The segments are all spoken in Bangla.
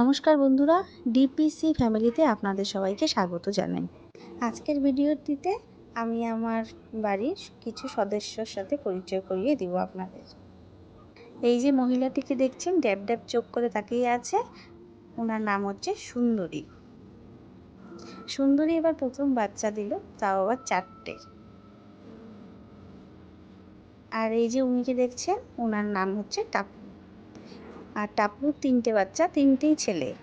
নমস্কার বন্ধুরা ডিপিসি ফ্যামিলিতে আপনাদের সবাইকে স্বাগত জানাই। আজকের ভিডিওটিতে আমি আমার বাড়ির কিছু সদস্যর সাথে পরিচয় করিয়ে দিব আপনাদের। এই যে মহিলাটিকে দেখছেন, ড্যাব ড্যাব চোখ করে তাকিয়ে আছে, ওনার নাম হচ্ছে সুন্দরী। সুন্দরী এবার প্রথম বাচ্চা দিল, তাও আবার চারটে। আর এই যে উনিকে দেখছেন, ওনার নাম হচ্ছে টাপু। আর টাপুর তিনটে বাচ্চা, তিনটেই ছেলে।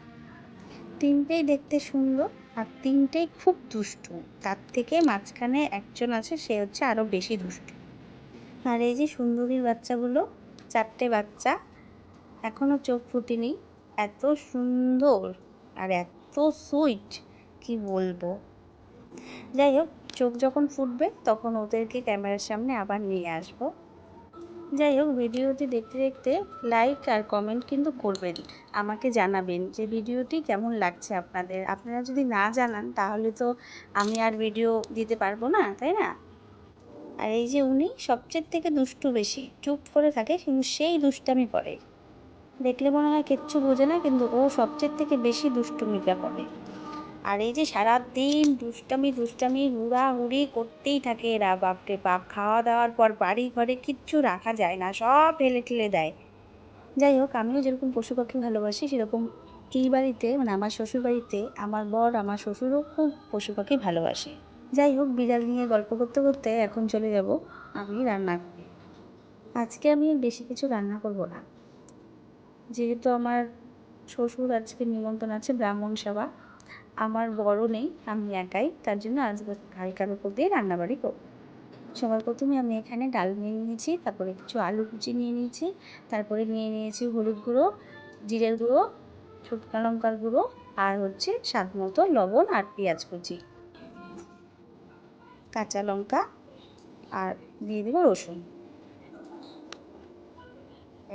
তিনটেই দেখতে সুন্দর আর তিনটেই খুব দুষ্টু। তার থেকে মাঝখানে একজন আছে, সে হচ্ছে আরও বেশি দুষ্টু। আর এই যে সুন্দরীর বাচ্চাগুলো, চারটে বাচ্চা এখনও চোখ ফুটেনি। এত সুন্দর আর এত সুইট, কি বলব? যাই হোক, চোখ যখন ফুটবে, তখন ওদেরকে ক্যামেরার সামনে আবার নিয়ে আসব। যাই হোক, ভিডিওটি দেখতে দেখতে লাইক আর কমেন্ট কিন্তু করবেন। আমাকে জানাবেন যে ভিডিওটি কেমন লাগছে আপনাদের। আপনারা যদি না জানান, তাহলে তো আমি আর ভিডিও দিতে পারব না, তাই না? আর এই যে উনি সবচেয়ে থেকে দুষ্টু বেশি, চুপ করে থাকে, কিন্তু সেই দুষ্টামি করে। দেখলে মনে হয় কিচ্ছু বোঝে না, কিন্তু ও সবচেয়ে থেকে বেশি দুষ্টুমিটা করে। আর এই যে সারাদিন দুষ্টামি দুষ্টামি, হুড়াহুড়ি করতেই থাকে এরা। বাপরে বাপ খাওয়া দাওয়ার পর বাড়ি, ঘরে কিচ্ছু রাখা যায় না, সব ফেলে ঠেলে দেয়। যাই হোক, আমিও যেরকম পশু পাখি ভালোবাসি, সেরকম এই বাড়িতে মানে আমার শ্বশুর বাড়িতে আমার বর, আমার শ্বশুরও খুব পশু পাখি ভালোবাসে। যাই হোক, বিড়াল নিয়ে গল্প করতে করতে এখন চলে যাব, আমি রান্না করি আজকে আমি বেশি কিছু রান্না করব না। যেহেতু আমার শ্বশুর আজকে নিমন্ত্রণ আছে ব্রাহ্মণ সেবা আমার বড় নেই, আমি একাই, তার জন্য আজ হালকার উপর দিয়ে রান্নাবাড়ি করব। সবার প্রথমে আমি এখানে ডাল নিয়ে নিয়েছি, তারপরে কিছু আলু কুচি নিয়ে নিয়েছি, তারপরে নিয়ে নিয়েছি হলুদ গুঁড়ো, জিরের গুঁড়ো, শুকনো লঙ্কার গুঁড়ো, আর হচ্ছে স্বাদ মতো লবণ আর পেঁয়াজ কুচি। কাঁচা লঙ্কা আর দিয়ে দেবো রসুন।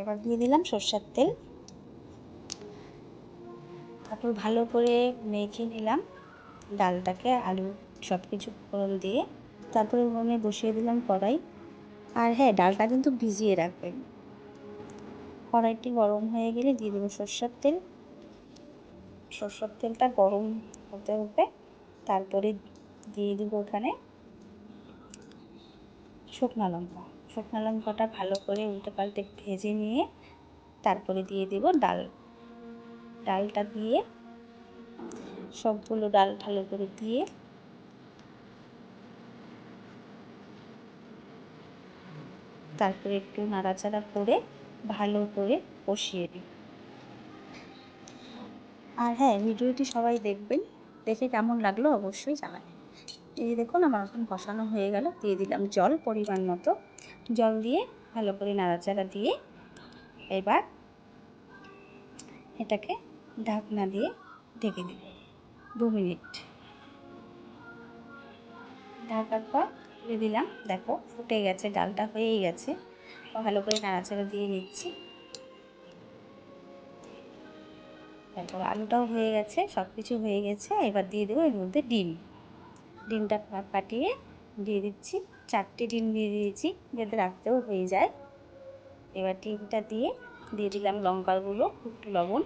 এবার দিয়ে দিলাম সর্ষের তেল। তারপর ভালো করে মেখে নিলাম ডালটাকে, আলু সব কিছু ফোড়ন দিয়ে। তারপরে উনুনে বসিয়ে দিলাম কড়াই। আর হ্যাঁ ডালটা কিন্তু ভিজিয়ে রাখবেন। কড়াইটি গরম হয়ে গেলে দিয়ে দেবো সর্ষের তেল। সর্ষের তেলটা গরম হতে হতে তারপরে দিয়ে দেবো ওখানে শুকনো লঙ্কা। শুকনো লঙ্কাটা ভালো করে উল্টে পাল্টে ভেজে নিয়ে তারপরে দিয়ে দেবো ডাল ডালটা দিয়ে, সবগুলো ডাল ভালো করে দিয়ে, তারপরে একটু নাড়াচাড়া করে ভালো করে কষিয়ে দিই আর হ্যাঁ ভিডিওটি সবাই দেখবেন, দেখে কেমন লাগল অবশ্যই জানাবেন। এই দেখুন, আমার এখন কষানো হয়ে গেল, দিয়ে দিলাম জল পরিমাণ মতো। জল দিয়ে ভালো করে নাড়াচাড়া দিয়ে এবার এটাকে ঢাকনা দিয়ে ঢেকে দিই দু মিনিট। ঢাকার পর দিয়ে দিলাম। দেখো, ফুটে গেছে, ডালটা হয়েই গেছে। ভালো করে নাড়াচাড়া দিয়ে নিচ্ছি। তারপর আলুটাও হয়ে গেছে সব কিছু হয়ে গেছে। এবার দিয়ে দেবো এর মধ্যে ডিম। ডিমটা পাটিয়ে দিয়ে দিচ্ছি। চারটে ডিম দিয়ে দিয়েছি, যাতে রাখতেও হয়ে যায়। এবার ডিমটা দিয়ে দিয়ে দিলাম লঙ্কার গুঁড়ো, একটু লবণ।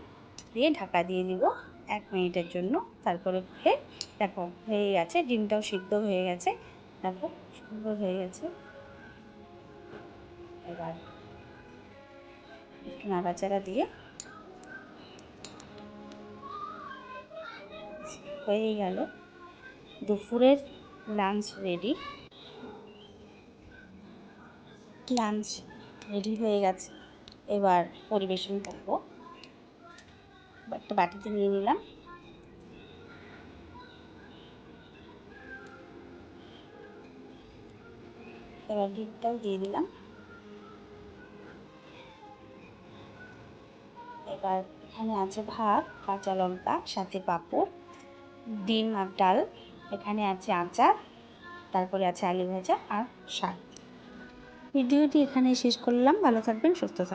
দিয়ে ঢাকা দিয়ে দিব এক মিনিটের জন্য। তারপরে ফের দেখো, হয়ে গেছে, ডিমটাও সিদ্ধ হয়ে গেছে। দেখো সুন্দর হয়ে গেছে। এবার একটু নাড়াচাড়া দিয়ে হয়ে গেল দুপুরের লাঞ্চ রেডি লাঞ্চ রেডি হয়ে গেছে। এবার পরিবেশন করব। একটা বাটিতে নিয়ে নিলাম। এবার ডিমটাও দিয়ে দিলাম। এবার এখানে আছে ভাত, কাঁচা লঙ্কা, সাথে পাঁপড়, ডিম আর ডাল। এখানে আছে আচার, তারপরে আছে আলু ভাজা আর শাক। ভিডিওটি এখানে শেষ করলাম। ভালো থাকবেন, সুস্থ থাকবেন।